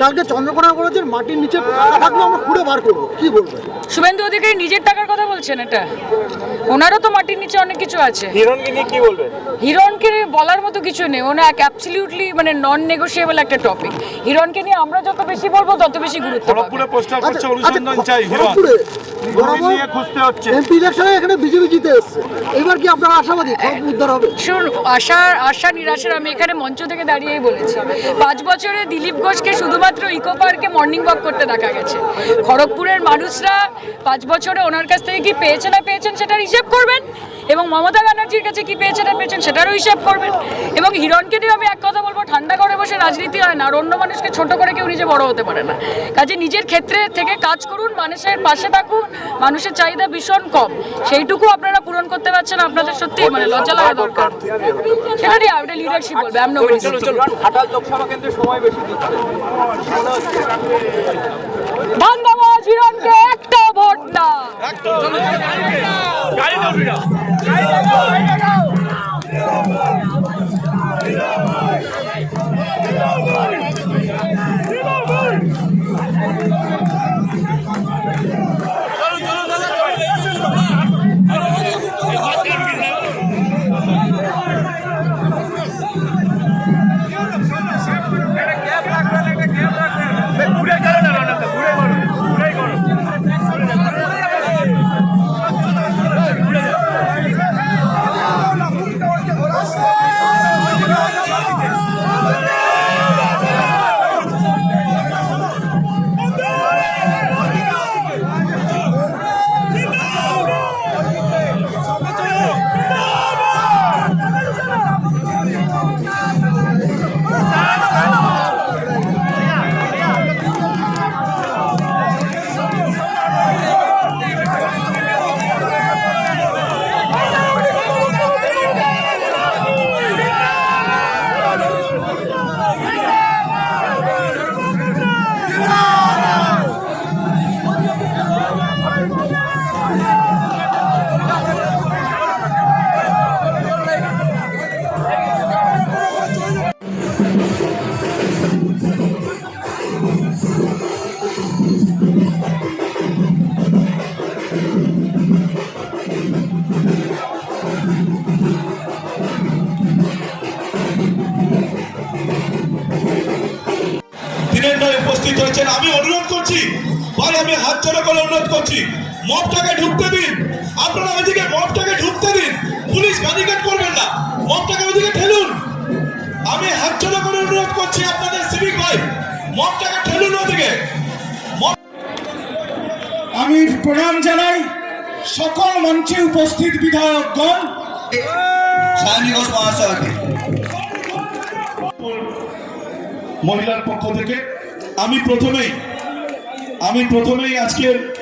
কালকে চন্দ্রকোনা কলেজের মাটির নিচে থাকলে আমরা খুঁড়ে বার করব। কি বলবেন? শুভেন্দু অধিকারী নিজের টাকার কথা বলছেন এটা? ওনারও তো মাটির নিচে অনেক কিছু আছে। হিরণকে নিয়ে কি বলবেন? হিরণকে বলার মতো কিছু নেই। ওনা এক অ্যাবসলিউটলি মানে নন নেগোশিয়েবল একটা টপিক হিরণকে নিয়ে আমরা যত বেশি বলব তত বেশি গুরুত্ব খড়গপুরে পোস্টার করছে আচ্ছা, অনুসন্ধান আচ্ছা, চাই হিরণ। খড়গপুরে হিরণ নিয়ে খুঁজতে হচ্ছে। এমপি ইলেকশনে এখানে বিজেপি জিতে এসছে। এবার কি আপনারা আশাবাদী? খড়গপুর উদ্ধার হবে। আশা আশা নিরাশার আমি এখানে মঞ্চ থেকে দাঁড়িয়েই বলেছি। পাঁচ বছরে দিলীপ ঘোষকে শুধুমাত্র ইকো পার্কে মর্নিং ওয়াক করতে দেখা গেছে। খড়গপুরের মানুষরা পাঁচ বছরে ওনার কাছ থেকে কি পেয়েছে না পেয়েছেন সেটার হিসেব করবেন? এবং মমতা ব্যানার্জির কাছে কি পেয়েছে না পেয়েছেন সেটারও হিসেব করবেন। এবং হিরণকে নিয়ে আমি এক কথা বলব ঠান্ডা করে বসে রাজনীতি হয় না আর অন্য মানুষকে ছোট করে কেউ নিজে বড় হতে পারে না। কাজে নিজের ক্ষেত্রে থেকে কাজ করুন মানুষের পাশে থাকুন মানুষের চাহিদা ভীষণ কম। সেইটুকু আপনারা পূরণ করতে পারছেন আপনাদের সত্যি মানে লজ্জা লাগা দরকার। সেটা নিয়ে আপনি লিডারশিপ বলবে আমি হিরণকে একটা ভোট না দিনের নয় উপস্থিত হয়েছেন, আমি অনুরোধ করছি ভাই আমি হাত জোড়া করে অনুরোধ করছি মবটাকে ঢুকতে দিন। আপনারা ওইদিকে মবটাকে ঢুকতে দিন, পুলিশ ব্যারিকেড করবেন না মবটাকে ওইদিকে ঠেলুন। আমি হাত জোড়া করে অনুরোধ করছি আপনাদের সিভিক ভাই মবটাকে ঠেলুন ওদিকে। মব- আমি প্রণাম জানাই সকল মঞ্চে উপস্থিত বিধায়ক সায়নী ঘোষ মহাশয়কে। মহিলার পক্ষ থেকে আমি প্রথমেই আমি প্রথমেই আজকের